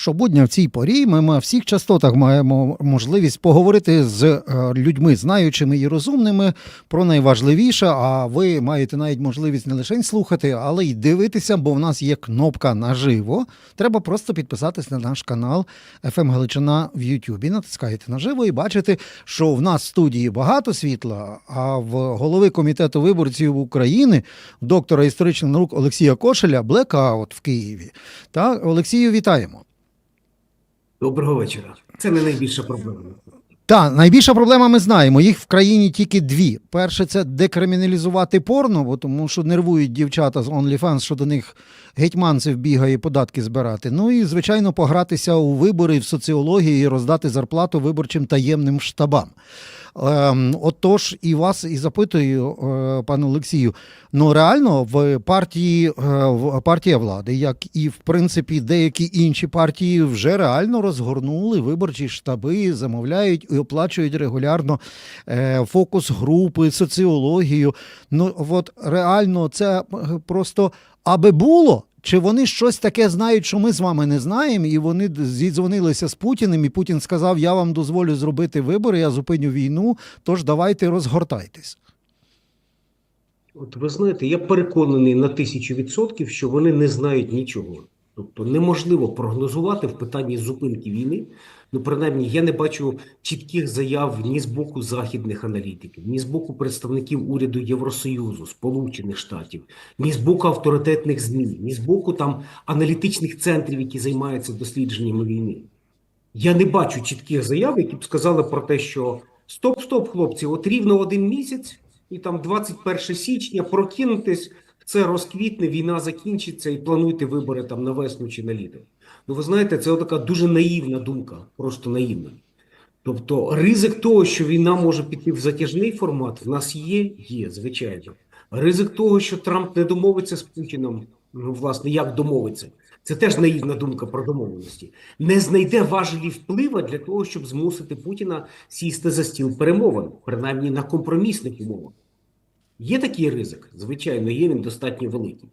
Щобудня в цій порі ми на всіх частотах маємо можливість поговорити з е, людьми, знаючими і розумними про найважливіше. А ви маєте навіть можливість не лише слухати, але й дивитися, бо в нас є кнопка наживо. Треба просто підписатись на наш канал FM Галичина в Ютубі. Натискаєте наживо і бачите, що в нас в студії багато світла. А в голови комітету виборців України, доктора історичних наук Олексія Кошеля, блекаут в Києві. Та Олексію, вітаємо. Доброго вечора. Це не найбільша проблема. Так, найбільша проблема ми знаємо. Їх в країні тільки дві. Перше, це декриміналізувати порно, бо тому що нервують дівчата з OnlyFans, що до них гетьманцев бігає податки збирати. Ну і, звичайно, погратися у вибори в соціології і роздати зарплату виборчим таємним штабам. Ем, отож, і вас і запитую, е, пане Олексію. Ну реально в партії е, в партія влади, як і в принципі деякі інші партії, вже реально розгорнули виборчі штаби, замовляють і оплачують регулярно е, фокус групи, соціологію. Ну от реально, це просто аби було. Чи вони щось таке знають, що ми з вами не знаємо, і вони зідзвонилися з Путіним, і Путін сказав: Я вам дозволю зробити вибори, я зупиню війну, тож давайте розгортайтесь. От ви знаєте, я переконаний на тисячу відсотків, що вони не знають нічого. Тобто неможливо прогнозувати в питанні зупинки війни. Ну, принаймні, я не бачу чітких заяв ні з боку західних аналітиків, ні з боку представників уряду Євросоюзу, Сполучених Штатів, ні з боку авторитетних ЗМІ, ні з боку там аналітичних центрів, які займаються дослідженнями війни. Я не бачу чітких заяв, які б сказали про те, що стоп, стоп, хлопці, от рівно один місяць, і там 21 січня прокинутись, це розквітне, війна закінчиться, і плануйте вибори там на весну чи на літо. Ну, ви знаєте, це така дуже наївна думка, просто наївна. Тобто, ризик того, що війна може піти в затяжний формат, в нас є, є, звичайно. Ризик того, що Трамп не домовиться з Путіном, ну, власне, як домовиться, це теж наївна думка про домовленості. Не знайде важелі вплива для того, щоб змусити Путіна сісти за стіл перемовин, принаймні на компромісних умовах. Є такий ризик, звичайно, є він достатньо великий.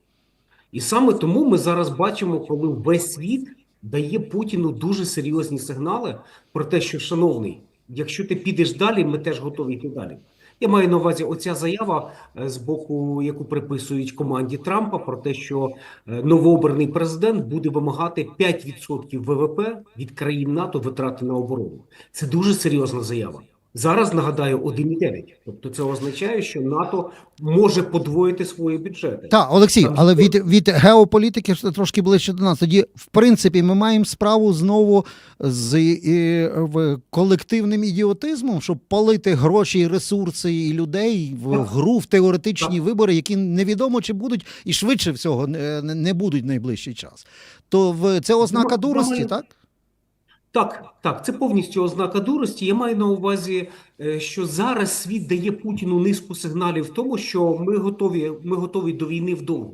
І саме тому ми зараз бачимо, коли весь світ дає Путіну дуже серйозні сигнали про те, що, шановний, якщо ти підеш далі, ми теж готові йти далі. Я маю на увазі оця заява е, з боку, яку приписують команді Трампа, про те, що е, новообраний президент буде вимагати 5% ВВП від країн НАТО витрати на оборону. Це дуже серйозна заява. Зараз нагадаю 1,9. Тобто це означає, що НАТО може подвоїти свої бюджети. Так, Олексій, Там але від, від геополітики трошки ближче до нас. Тоді, в принципі, ми маємо справу знову з е, в колективним ідіотизмом, щоб палити гроші, ресурси і людей в Так. гру в теоретичні Так. вибори, які невідомо чи будуть, і швидше всього не, не будуть в найближчий час. То в це ознака дурості, так? Так, так, це повністю ознака дурості. Я маю на увазі, е, що зараз світ дає Путіну низку сигналів в тому, що ми готові, ми готові до війни вдовго.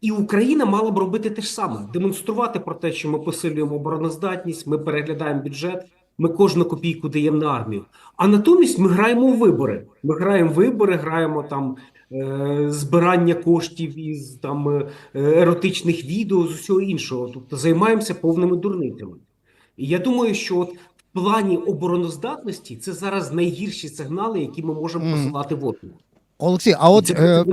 І Україна мала б робити те ж саме: демонструвати про те, що ми посилюємо обороноздатність, ми переглядаємо бюджет, ми кожну копійку даємо на армію. А натомість ми граємо у вибори. Ми граємо вибори, граємо там е, збирання коштів із там е, еротичних відео з усього іншого. Тобто займаємося повними дурницями. І я думаю, що от в плані обороноздатності це зараз найгірші сигнали, які ми можемо посилати в отмін. Олексій, а от е,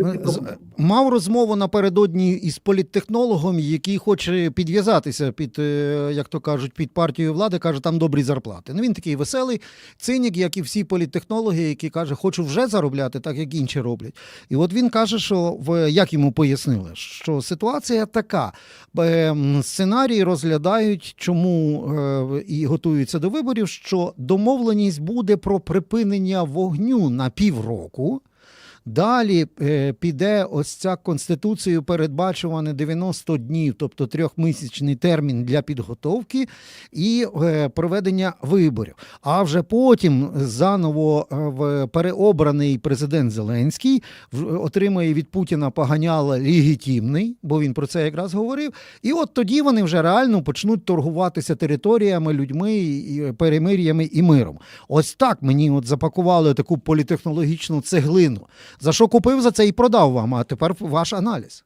мав розмову напередодні із політтехнологом, який хоче підв'язатися під, е, як то кажуть, під партією влади, каже, там добрі зарплати. Ну він такий веселий цинік, як і всі політтехнологи, які каже, хочу вже заробляти, так як інші роблять. І от він каже, що в як йому пояснили, що ситуація така: е, сценарії розглядають, чому е, і готуються до виборів, що домовленість буде про припинення вогню на півроку. Далі е, піде ось ця конституцією передбачуване 90 днів, тобто трьохмісячний термін для підготовки і е, проведення виборів. А вже потім заново е, в- переобраний президент Зеленський в- отримає від Путіна поганяла легітимний, бо він про це якраз говорив. І от тоді вони вже реально почнуть торгуватися територіями, людьми, перемир'ями і миром. Ось так мені от запакували таку політехнологічну цеглину. За що купив, за це і продав вам. А тепер ваш аналіз.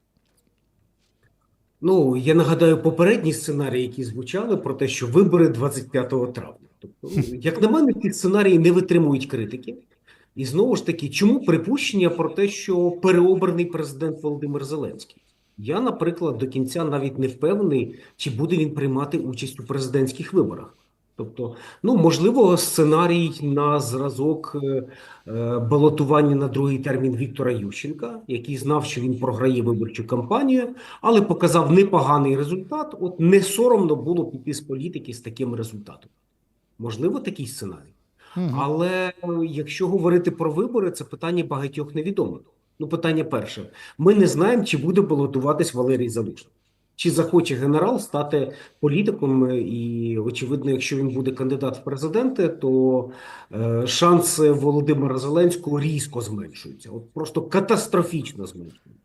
Ну, я нагадаю попередні сценарії, які звучали про те, що вибори 25 травня. Тобто, ну, як на мене, ці сценарії не витримують критики. І знову ж таки, чому припущення про те, що переобраний президент Володимир Зеленський? Я, наприклад, до кінця навіть не впевнений, чи буде він приймати участь у президентських виборах. Тобто, ну можливо, сценарій на зразок е, е, балотування на другий термін Віктора Ющенка, який знав, що він програє виборчу кампанію, але показав непоганий результат. От не соромно було піти з політики з таким результатом. Можливо, такий сценарій. Мгм. Але е, якщо говорити про вибори, це питання багатьох невідомих. Ну, питання перше: ми не знаємо, чи буде балотуватись Валерій Залужний. Чи захоче генерал стати політиком, і очевидно, якщо він буде кандидат в президенти, то е, шанси Володимира Зеленського різко зменшуються. От просто катастрофічно зменшуються.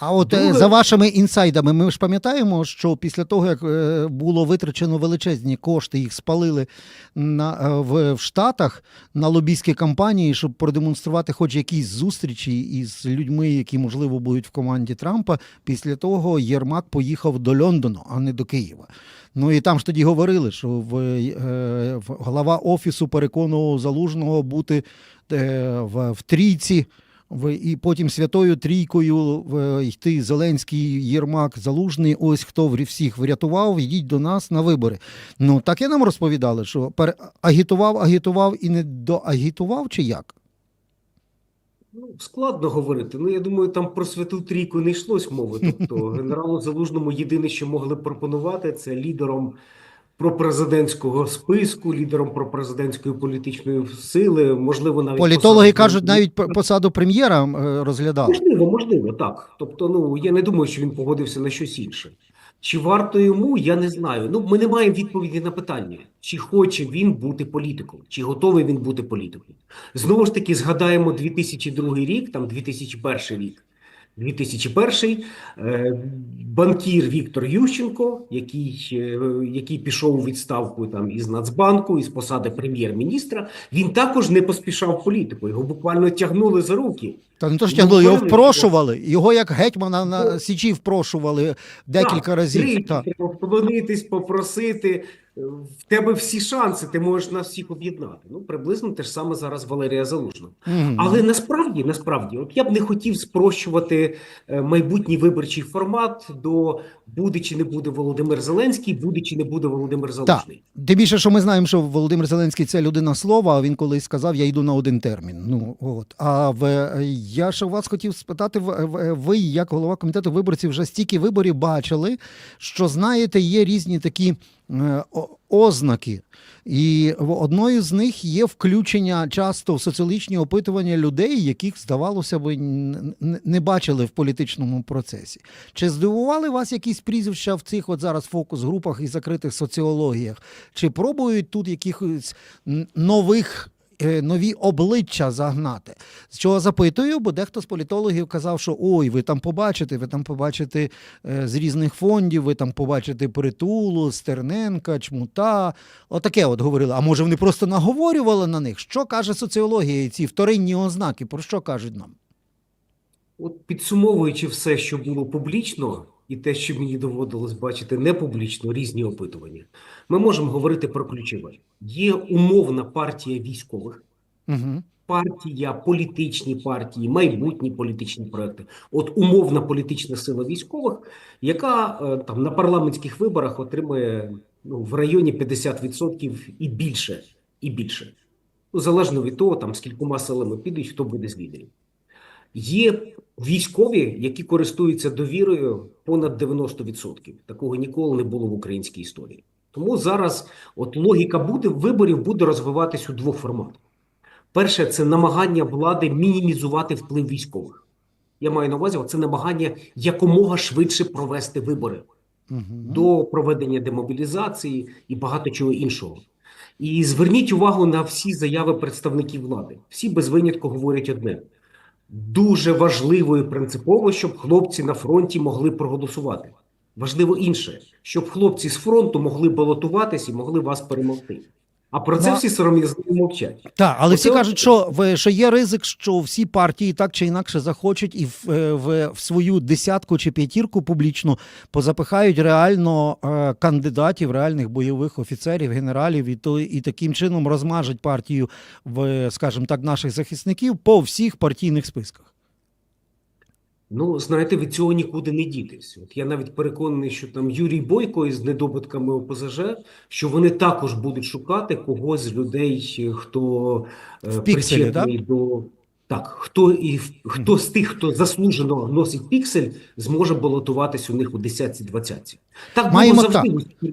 А от Друге- за вашими інсайдами, ми ж пам'ятаємо, що після того, як е, було витрачено величезні кошти, їх спалили на, е, в, в Штатах на лобійські кампанії, щоб продемонструвати хоч якісь зустрічі із людьми, які, можливо, будуть в команді Трампа. Після того Єрмак поїхав до Лондону, а не до Києва. Ну і там ж тоді говорили, що в, е, в голова офісу переконував залужного бути в, в трійці. І потім Святою Трійкою йти Зеленський, Єрмак, Залужний. Ось хто всіх врятував, йдіть до нас на вибори. Ну так і нам розповідали, що агітував, агітував і не доагітував, чи як? Ну, складно говорити. Ну, я думаю, там про святу трійку не йшлось мови. Тобто, генералу Залужному єдине, що могли пропонувати, це лідером пропрезидентського списку, лідером пропрезидентської політичної сили, можливо, навіть Політологи посаду- кажуть, навіть посаду прем'єра е, розглядали. Можливо, можливо, так. Тобто, ну я не думаю, що він погодився на щось інше. Чи варто йому, я не знаю. Ну, ми не маємо відповіді на питання, чи хоче він бути політиком, чи готовий він бути політиком. Знову ж таки, згадаємо 2002 рік, там 2001 рік. 2001 е, банкір Віктор Ющенко, який, е, який пішов у відставку там із Нацбанку, із посади прем'єр-міністра, він також не поспішав в політику. Його буквально тягнули за руки. Та не то ж Ну, тягнули, його впрошували. Його як гетьмана на Ну, Січі впрошували декілька Так, разів. Так. вклонитись, попросити. В тебе всі шанси, ти можеш нас всіх об'єднати. Ну, приблизно те ж саме зараз Валерія Залужна. Мгм. Але насправді, насправді, от я б не хотів спрощувати е, майбутній виборчий формат до буде чи не буде Володимир Зеленський, буде чи не буде Володимир Залужний. Тим більше, що ми знаємо, що Володимир Зеленський це людина слова. а Він колись сказав, я йду на один термін. Ну от а в я ще у вас хотів спитати, ви, як голова комітету виборців, вже стільки виборів бачили, що знаєте, є різні такі е, о- ознаки. І одною з них є включення часто в соціологічні опитування людей, яких, здавалося б, н- н- не бачили в політичному процесі. Чи здивували вас якісь прізвища в цих от зараз фокус-групах і закритих соціологіях? Чи пробують тут якихось нових? Е, Нові обличчя загнати. З чого запитую, бо дехто з політологів казав, що ой, ви там побачите, ви там побачите е, з різних фондів, ви там побачите притулу, Стерненка, Чмута. Отаке от говорили. А може вони просто наговорювали на них? Що каже соціологія, ці вторинні ознаки? Про що кажуть нам? От підсумовуючи все, що було публічно, і те, що мені доводилось бачити не публічно, різні опитування, ми можемо говорити про ключове. Є умовна партія військових, Угу. партія, політичні партії, майбутні політичні проекти. От умовна політична сила військових, яка е, там на парламентських виборах отримує ну, в районі 50% і більше, і більше. Ну, залежно від того, там скількома силами підуть, хто буде з лідерів. Є військові, які користуються довірою понад 90%. Такого ніколи не було в українській історії. Тому зараз от логіка буде виборів буде розвиватись у двох форматах. Перше, це намагання влади мінімізувати вплив військових. Я маю на увазі, це намагання якомога швидше провести вибори Угу. до проведення демобілізації і багато чого іншого. І зверніть увагу на всі заяви представників влади. Всі без винятку говорять одне: дуже важливо і принципово, щоб хлопці на фронті могли проголосувати. Важливо інше, щоб хлопці з фронту могли балотуватись і могли вас перемогти. А про це Ну, всі сором'язливо мовчать. Так, але всі Оце- кажуть, що, в- що є ризик, що всі партії так чи інакше захочуть і в, е, в, в свою десятку чи п'ятірку публічно позапихають реально е, кандидатів, реальних бойових офіцерів, генералів, і, то, і таким чином розмажуть партію в, скажімо так, наших захисників по всіх партійних списках. Ну, знаєте, від цього нікуди не дітись. От я навіть переконаний, що там Юрій Бойко із недобитками ОПЗЖ, що вони також будуть шукати когось з людей, хто е, В пікселі, причетний до так, хто і хто з тих, хто заслужено носить піксель, зможе балотуватись у них у десятці-двадцятці. Так було Маємо завжди так.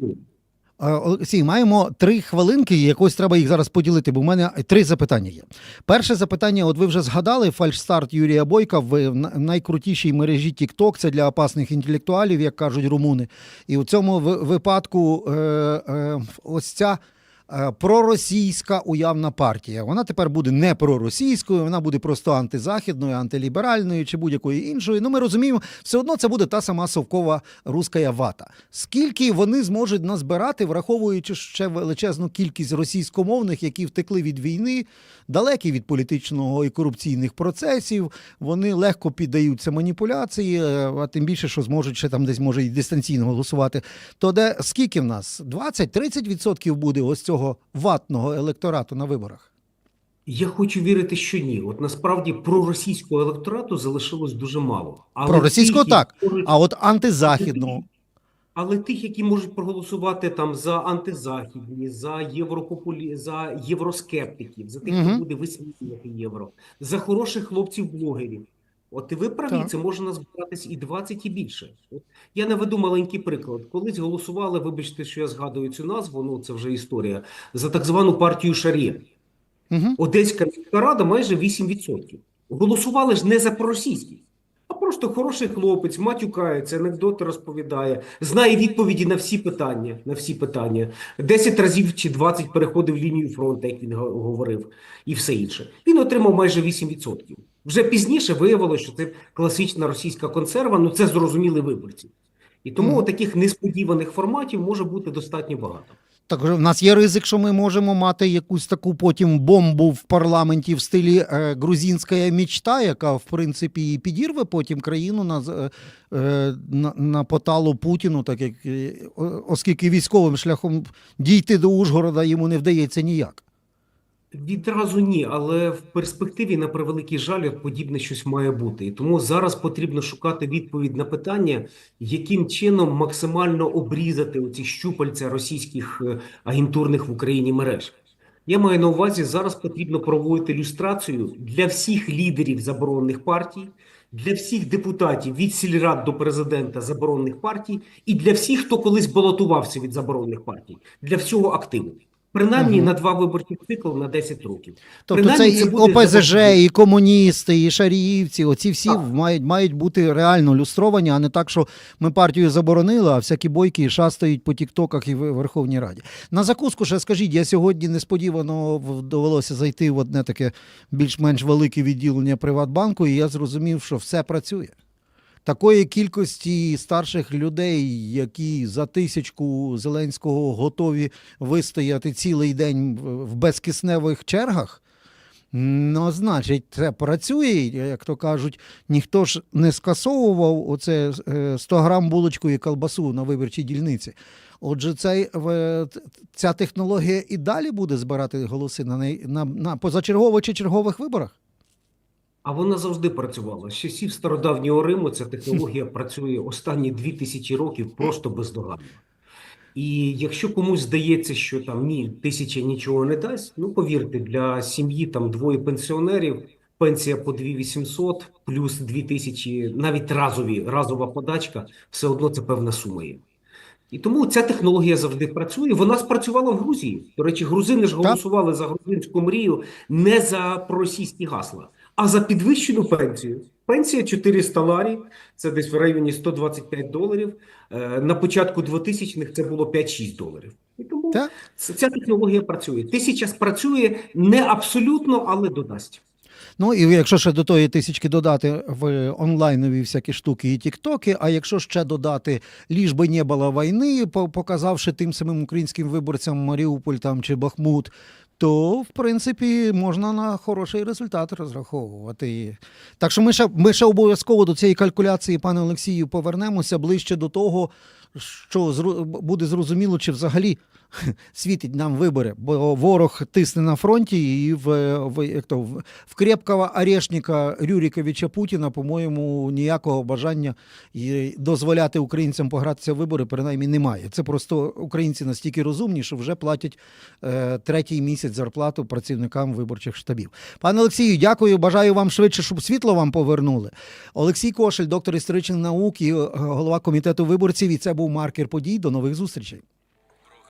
В. Е, Олексій, маємо три хвилинки, і якось треба їх зараз поділити, бо в мене три запитання є. Перше запитання: от ви вже згадали фальшстарт Юрія Бойка в найкрутішій мережі TikTok, це для опасних інтелектуалів, як кажуть румуни. І у цьому випадку е, е, ось ця. Е, Проросійська уявна партія. Вона тепер буде не проросійською, вона буде просто антизахідною, антиліберальною чи будь-якою іншою. Ну, ми розуміємо, все одно це буде та сама совкова руська вата. Скільки вони зможуть назбирати, враховуючи ще величезну кількість російськомовних, які втекли від війни, далекі від політичного і корупційних процесів, вони легко піддаються маніпуляції, е, а тим більше, що зможуть ще там десь може і дистанційно голосувати. То де скільки в нас? 20-30% буде ось цього ватного електорату на виборах? Я хочу вірити, що ні. От насправді проросійського електорату залишилось дуже мало. Але Проросійського тих, так, можуть- А от антизахідного. Але тих, які можуть проголосувати там за антизахідні, за європопулі, за євроскептиків, за тих, Мгм. хто буде висміювати євро, за хороших хлопців-блогерів. От і ви праві, Так. це може назбиратись і 20, і більше. От я наведу маленький приклад. Колись голосували, вибачте, що я згадую цю назву, ну це вже історія, за так звану партію Шарє. Угу. Одеська міська рада майже 8%. Голосували ж не за проросійський, а просто хороший хлопець, матюкається, анекдоти розповідає, знає відповіді на всі питання. На всі питання. 10 разів чи 20 переходив лінію фронту, як він говорив, і все інше. Він отримав майже 8%. Вже пізніше виявилося, що це класична російська консерва, ну це зрозуміли виборці. І тому Мгм. таких несподіваних форматів може бути достатньо багато. Так в нас є ризик, що ми можемо мати якусь таку потім бомбу в парламенті в стилі е, грузинська мічта, яка в принципі і підірве потім країну на, е, е, на, на поталу Путіну, так як е, оскільки військовим шляхом дійти до Ужгорода йому не вдається ніяк. Відразу ні, але в перспективі, на превеликий жаль, подібне щось має бути. І тому зараз потрібно шукати відповідь на питання, яким чином максимально обрізати оці щупальця російських е, агентурних в Україні мереж. Я маю на увазі, зараз потрібно проводити люстрацію для всіх лідерів заборонених партій, для всіх депутатів від сільрад до президента заборонених партій, і для всіх, хто колись балотувався від заборонених партій, для всього активу. Принаймні Мгм. на два виборчі цикли на 10 років. Тобто Принаймні, це це і буде ОПЗЖ, завжди. і комуністи, і шаріївці, оці всі Так. мають, мають бути реально люстровані, а не так, що ми партію заборонили, а всякі бойки шастають по Тіктоках і в Верховній Раді. На закуску ще скажіть, я сьогодні несподівано довелося зайти в одне таке більш-менш велике відділення Приватбанку, і я зрозумів, що все працює. Такої кількості старших людей, які за тисячку Зеленського готові вистояти цілий день в безкисневих чергах, ну, значить, це працює. Як то кажуть, ніхто ж не скасовував оце е, 100 грам булочку і колбасу на виборчій дільниці. Отже, цей, ця технологія і далі буде збирати голоси на, на, на позачергових чи чергових виборах. А вона завжди працювала. З часів стародавнього Риму ця технологія працює останні дві тисячі років просто бездоганно. І якщо комусь здається, що там ні, тисяча нічого не дасть, ну повірте, для сім'ї там двоє пенсіонерів, пенсія по 2800 плюс 2000, навіть разові, разова подачка, все одно це певна сума є. І тому ця технологія завжди працює. Вона спрацювала в Грузії. До речі, грузини ж Так. голосували за грузинську мрію не за проросійські гасла, а за підвищену пенсію. Пенсія 400 ларі, це десь в районі 125 доларів. Е, На початку 2000-х це було 5-6 доларів. І тому Так? ця технологія працює. Тисяча спрацює не абсолютно, але додасть. Ну і якщо ще до тої тисячки додати в онлайнові всякі штуки і тіктоки, а якщо ще додати ліж би не було війни, по- показавши тим самим українським виборцям Маріуполь там чи Бахмут, то в принципі можна на хороший результат розраховувати. Так що ми ще, ми ще обов'язково до цієї калькуляції, пане Олексію, повернемося ближче до того, що буде зрозуміло, чи взагалі світить нам вибори, бо ворог тисне на фронті, і в, в, як то, в, в крепкого орешника Рюріковича Путіна, по-моєму, ніякого бажання дозволяти українцям погратися в вибори, принаймні немає. Це просто українці настільки розумні, що вже платять е, третій місяць зарплату працівникам виборчих штабів. Пане Олексію, дякую. Бажаю вам швидше, щоб світло вам повернули. Олексій Кошель, доктор історичних наук і е, голова комітету виборців. І це був маркер подій. До нових зустрічей.